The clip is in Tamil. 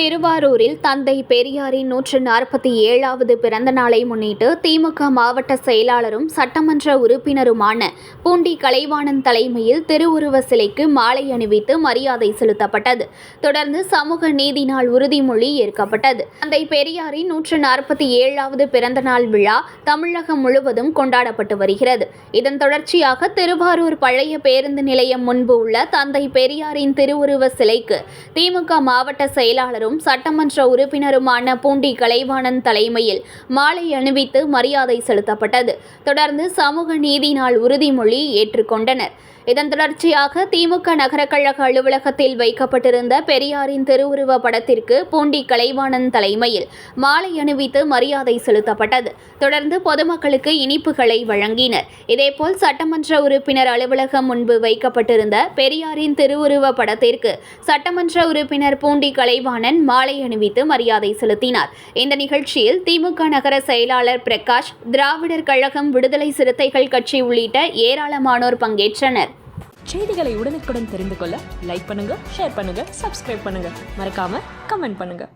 திருவாரூரில் தந்தை பெரியாரின் நூற்று நாற்பத்தி ஏழாவது பிறந்த நாளை முன்னிட்டு திமுக மாவட்ட செயலாளரும் சட்டமன்ற உறுப்பினருமான பூண்டி கலைவாணன் தலைமையில் திருவுருவ சிலைக்கு மாலை அணிவித்து மரியாதை செலுத்தப்பட்டது. தொடர்ந்து சமூக நீதி நாள் உறுதிமொழி ஏற்கப்பட்டது. தந்தை பெரியாரின் நூற்று நாற்பத்தி ஏழாவது பிறந்த நாள் விழா தமிழகம் முழுவதும் கொண்டாடப்பட்டு வருகிறது. இதன் தொடர்ச்சியாக திருவாரூர் பழைய பேருந்து நிலையம் முன்பு உள்ள தந்தை பெரியாரின் திருவுருவ சிலைக்கு திமுக மாவட்ட செயலாளரும் சட்டமன்ற உறுப்பினருமான பூண்டி கலைவாணன் தலைமையில் மாலை அணிவித்து மரியாதை செலுத்தப்பட்டது. தொடர்ந்து சமூக நீதி நாள் உறுதிமொழி ஏற்றுக்கொண்டனர். இதன் தொடர்ச்சியாக திமுக நகர கழக அலுவலகத்தில் வைக்கப்பட்டிருந்த பெரியாரின் திருவுருவ படத்திற்கு பூண்டி கலைவாணன் தலைமையில் மாலை அணிவித்து மரியாதை செலுத்தப்பட்டது. தொடர்ந்து பொதுமக்களுக்கு இனிப்புகளை வழங்கினர். இதேபோல் சட்டமன்ற உறுப்பினர் அலுவலகம் முன்பு வைக்கப்பட்டிருந்த பெரியாரின் திருவுருவ படத்திற்கு சட்டமன்ற உறுப்பினர் பூண்டி கலைவாணன் மாலை அணிவித்து மரியாதை செலுத்தினார். இந்த நிகழ்ச்சியில் திமுக நகர செயலாளர் பிரகாஷ் திராவிடர் கழகம் விடுதலை சிறுத்தைகள் கட்சி உள்ளிட்ட ஏராளமானோர் பங்கேற்றனர். செய்திகளை உடனுக்குடன் தெரிந்து கொள்ள லைக் பண்ணுங்க ஷேர் பண்ணுங்க சப்ஸ்கிரைப் பண்ணுங்க. மறக்காம கமெண்ட் பண்ணுங்க.